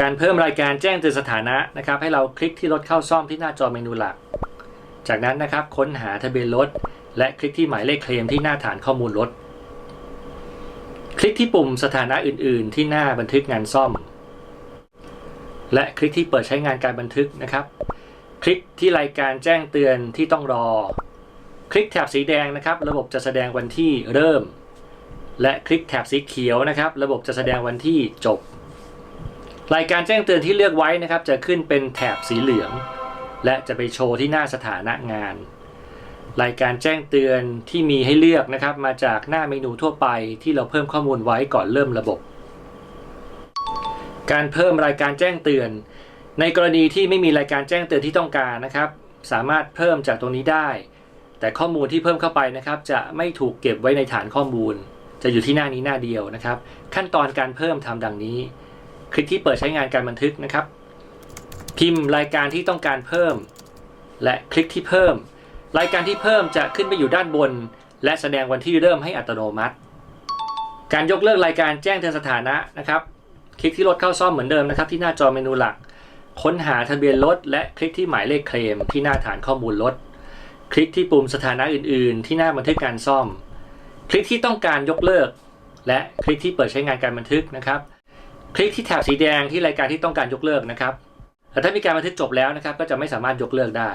การเพิ่มรายการแจ้งเตือนสถานะนะครับ ให้เราคลิกที่รถเข้าซ่อมที่หน้าจอเมนูหลัก จากนั้นนะครับค้นหาทะเบียนรถ และคลิกที่หมายเลขเคลมที่หน้าฐานข้อมูลรถ คลิกที่ปุ่มสถานะอื่น ๆ ที่หน้าบันทึกงานซ่อม และคลิกที่เปิดใช้งานการบันทึกนะครับ คลิกที่รายการแจ้งเตือนที่ต้องรอ คลิกแถบสีแดงนะครับ ระบบจะแสดงวันที่เริ่ม และคลิกแถบสีเขียวนะครับ ระบบจะแสดงวันที่จบ รายการแจ้งเตือนที่เลือกไว้นะครับ จะขึ้นเป็นแถบสีเหลือง และจะไปโชว์ที่หน้าสถานะงาน รายการแจ้งเตือนที่มีให้เลือกนะครับ มาจากหน้าเมนูทั่วไปที่เราเพิ่มข้อมูลไว้ก่อนเริ่มระบบ การเพิ่มรายการแจ้งเตือน ในกรณีที่ไม่มีรายการแจ้งเตือนที่ต้องการนะครับ สามารถเพิ่มจากตรงนี้ได้ แต่ข้อมูลที่เพิ่มเข้าไปนะครับ จะไม่ถูกเก็บไว้ในฐานข้อมูล จะอยู่ที่หน้านี้หน้าเดียวนะครับ ขั้นตอนการเพิ่มทำดังนี้ คลิกที่เปิดใช้งานการบันทึกนะครับ พิมพ์รายการที่ต้องการเพิ่ม และคลิกที่เพิ่ม รายการที่เพิ่มจะขึ้นไปอยู่ด้านบน และแสดงวันที่เริ่มให้อัตโนมัติ การยกเลิกรายการแจ้งเตือนสถานะนะครับ คลิกที่รถเข้าซ่อมเหมือนเดิมนะครับ ที่หน้าจอเมนูหลัก ค้นหาทะเบียนรถและคลิกที่หมายเลขเคลม ที่หน้าฐานข้อมูลรถคลิกที่ปุ่มสถานะอื่น ๆ ที่หน้าบันทึกการซ่อม คลิกที่ต้องการยกเลิก และคลิกที่เปิดใช้งานการบันทึกนะครับ คลิกที่แถบสีแดงที่รายการที่ต้องการยกเลิกนะครับแต่ถ้ามีการบันทึกจบแล้วนะครับ ก็จะไม่สามารถยกเลิกได้